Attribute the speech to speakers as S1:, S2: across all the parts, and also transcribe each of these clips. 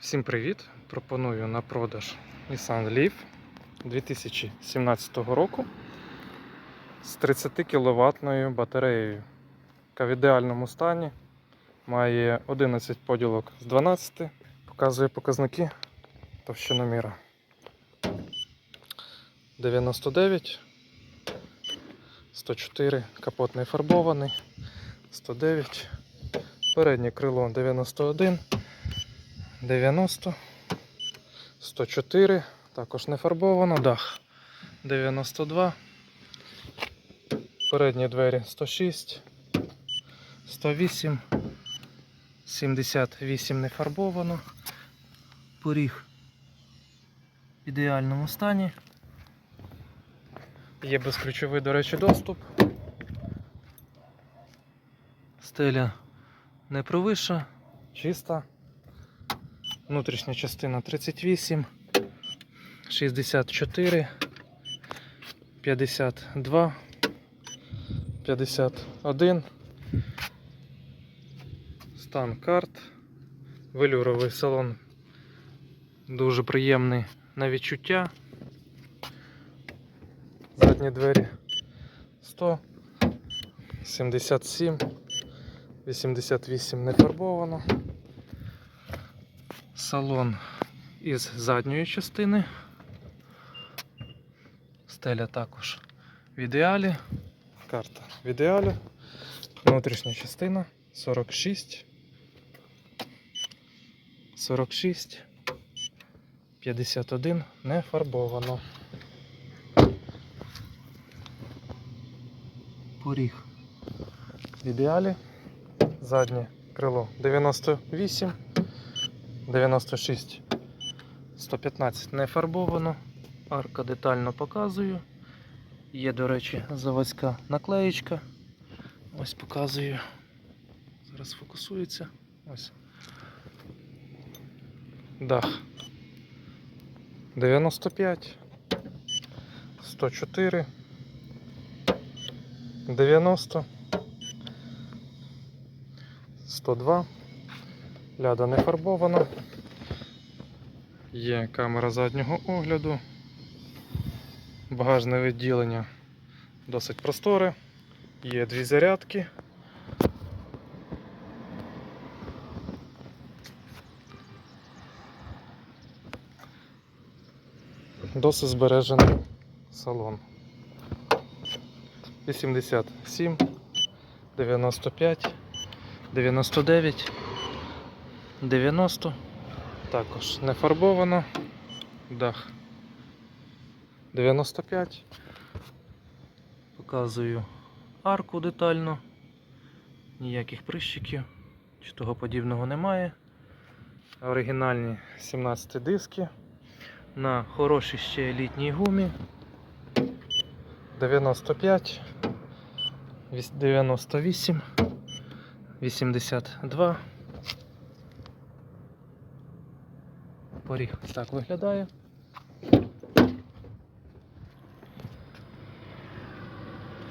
S1: Всім привіт! Пропоную на продаж Nissan Leaf 2017 року з 30 кВт батареєю, яка в ідеальному стані. Має 11 поділок з 12, показує показники товщиноміра 99, 104, капот не фарбований, 109, переднє крило 91. 90, 104, також не фарбовано, дах 92, передні двері 106, 108, 78 не фарбовано, поріг в ідеальному стані. Є безключовий, до речі, доступ. Стеля не провиша, чиста. Внутрішня частина 38, 64, 52, 51. Стан карт. Велюровий салон. Дуже приємний на відчуття. Задні двері 100, 77, 88 не фарбовано салон із задньої частини. Стеля також в ідеалі. Карта в ідеалі. Внутрішня частина 46. 46. 51 не фарбовано. Поріг в ідеалі. Заднє крило 98. 96 115 не фарбовано. Арка детально показую. Є, до речі, заводська наклеєчка. Ось показую. Зараз фокусується. Ось. Дах. 95. 104. 90. 102. Ляда не фарбована. Є камера заднього огляду. Багажне відділення досить просторе. Є дві зарядки. Досить збережений салон. 87, 95, 99. 90. Також не фарбовано. Дах 95. Показую арку детально. Ніяких прищиків чи того подібного немає. Оригінальні 17 диски. На хорошій ще літній гумі. 95, 98, 82. Поріг ось так виглядає.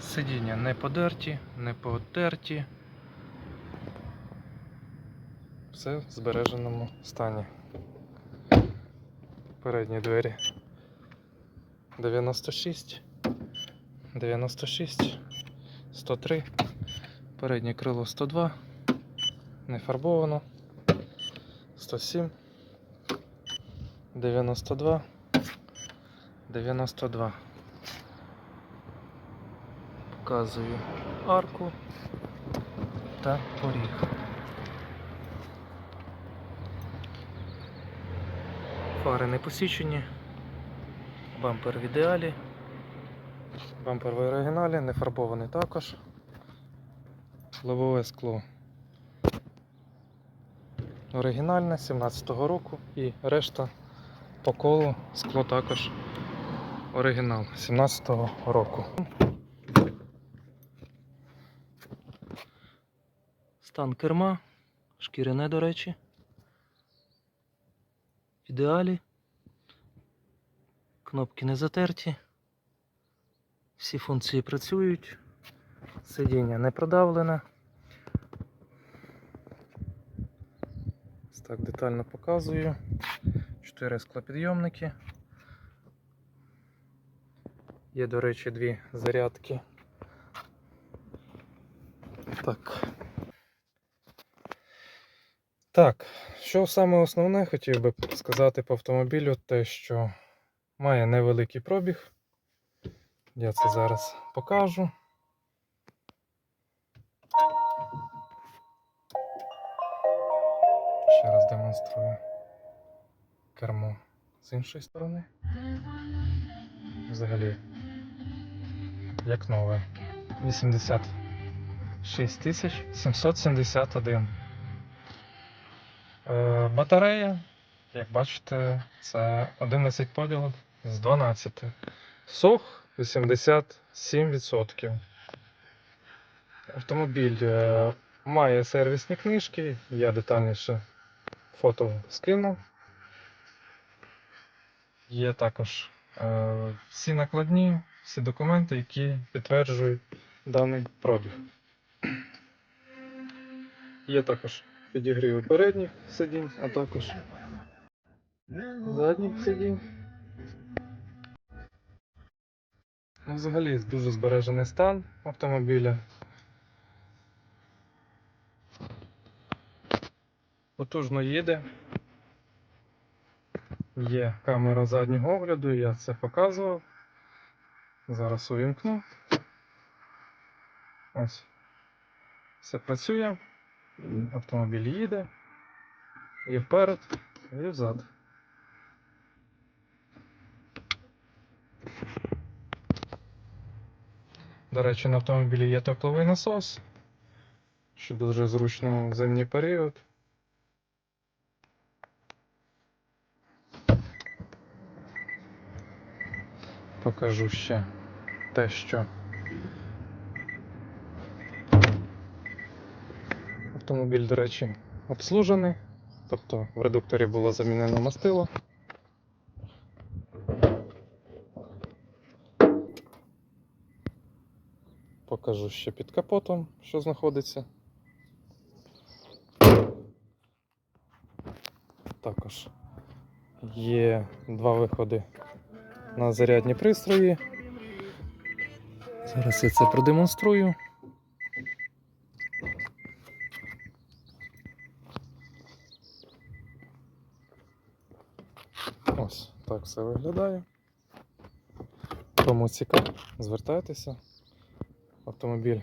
S1: Сидіння не подерті, не потерті. Все в збереженому стані. Передні двері 96, 96, 103, переднє крило 102, не фарбовано, 107. 92 92 показую арку та поріг. Фари не посічені, бампер в ідеалі, бампер в оригіналі, не фарбований також, лобове скло. Оригінальне 17-го року. І решта по колу скло також оригінал 17-го року. Стан керма, шкіряне, до речі. Ідеалі. Кнопки не затерті. Всі функції працюють. Сидіння не продавлене. Так, детально показую. Чотири склопідйомники. Є, до речі, дві зарядки. Так. Так, що саме основне хотів би сказати по автомобілю, те, що має невеликий пробіг. Я це зараз покажу. Ще раз демонструю кермо з іншої сторони. Взагалі, як нове. 86 тисяч 771. Е, батарея, як бачите, це 11 поділок з 12. Сох 87%. Автомобіль е, має сервісні книжки, я детальніше фото скину. Є також е, всі накладні, всі документи, які підтверджують даний пробіг. Є також підігріви передніх сидінь, а також задніх сидінь. Ну, Взагалі дуже збережений стан автомобіля. Потужно їде. Є камера заднього огляду, я це показував. Зараз увімкну. Ось. Все працює. Автомобіль їде. І вперед, і взад. До речі, на автомобілі є тепловий насос, що дуже зручно в зимній період. Покажу ще те, що автомобіль, до речі, обслужений, тобто в редукторі було замінено мастило. Покажу ще під капотом, що знаходиться. Також є два виходи на зарядні пристрої. Зараз я це продемонструю. Ось так все виглядає. Кому цікаво, звертайтеся. Автомобіль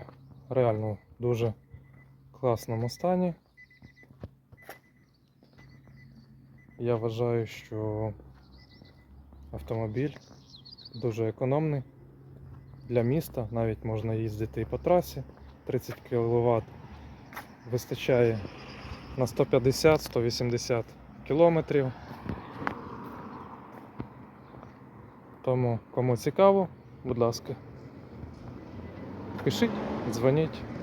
S1: реально в дуже класному стані. Я вважаю, що автомобіль дуже економний для міста, навіть можна їздити і по трасі. 30 кВт вистачає на 150-180 кілометрів. Тому кому цікаво, будь ласка, пишіть, дзвоніть.